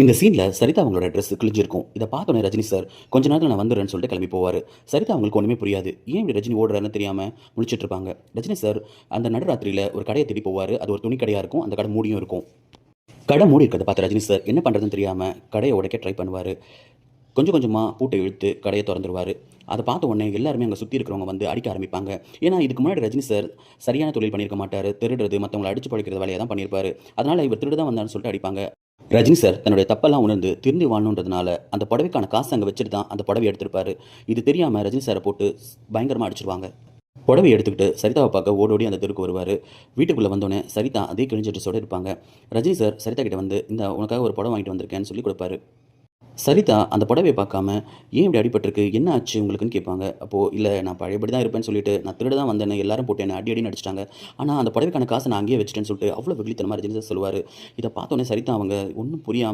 இந்த சீனில் சரிதா அவங்களோட ட்ரெஸ் கிழிஞ்சிருக்கும். இதை பார்த்தோன்னே ரஜினி சார் கொஞ்ச நேரத்தில் நான் வந்துடுறேன்னு சொல்லிட்டு கிளம்பி போவார். சரிதா அவங்களுக்கு ஒன்றுமே புரியாது. ஏன் இப்படி ரஜினி ஓடுறாருன்னு தெரியாமல் முடிச்சுட்டு இருப்பாங்க? ரஜினி சார் அந்த நடுராத்திரியில் ஒரு கடையை தேடி போவார். அது ஒரு துணி கடையாக இருக்கும். அந்த கடை மூடியும் இருக்கும். கடை மூடி இருக்கிறத பார்த்து ரஜினி சார் என்ன பண்ணுறதுன்னு தெரியாமல் கடையை உடைக்க ட்ரை பண்ணுவார். கொஞ்சம் கொஞ்சமாக பூட்டை இழுத்து கடையை திறந்துருவார். அதை பார்த்த உடனே எல்லாருமே அங்கே சுற்றி இருக்கிறவங்க வந்து அடிக்க ஆரம்பிப்பாங்க. ஏன்னா இதுக்கு முன்னாடி ரஜினி சார் சரியான தொழில் பண்ணியிருக்க மாட்டார். திருடுறது மற்றவங்களை அடிச்சு பழிக்கிறது வேலையை தான் பண்ணியிருப்பார். அதனால் இவர் திருடு தான் வந்தான்னு சொல்லிட்டு அடிப்பாங்க. ரஜினி சார் தன்னுடைய தப்பெல்லாம் உணர்ந்து திருந்தி வாழணுன்றதுனால அந்த புடவைக்கான காசு அங்கே வச்சுட்டு தான் அந்த புடவை எடுத்திருப்பாரு. இது தெரியாமல் ரஜினி சாரை போட்டு பயங்கரமாக அடிச்சிருவாங்க. புடவை எடுத்துக்கிட்டு சரிதாவை பார்க்க ஓடோடி அந்த தெருக்கு வருவார். வீட்டுக்குள்ளே வந்தோடனே சரிதா அதே கிழிஞ்ச ட்ரெஸ்ஸோட இருப்பாங்க ரஜினி சார் சரிதா கிட்ட வந்து இந்த உனக்காக ஒரு புடவை வாங்கிட்டு வந்திருக்கேன்னு சொல்லி கொடுப்பாரு. சரிதா அந்த புடவையை பார்க்காம ஏன் இப்படி அடிபட்டிருக்கு? என்ன ஆச்சு உங்களுக்குன்னு கேட்பாங்க. அப்போது இல்லை நான் பழையபடி தான் இருப்பேன்னு சொல்லிட்டு நான் திருட தான் வந்தேன் எல்லாரும் போட்டு என்ன அடி அடி நடிச்சிட்டாங்க ஆனால் அந்த புடவைக்கான காசை நான் அங்கேயே வச்சுட்டேன்னு சொல்லிட்டு அவ்வளோ வெகுளித்தனமாக ரஜினி சார் சொல்லுவார். இதை பார்த்தோன்னே சரிதா அவங்க ஒன்றும் புரியாமல்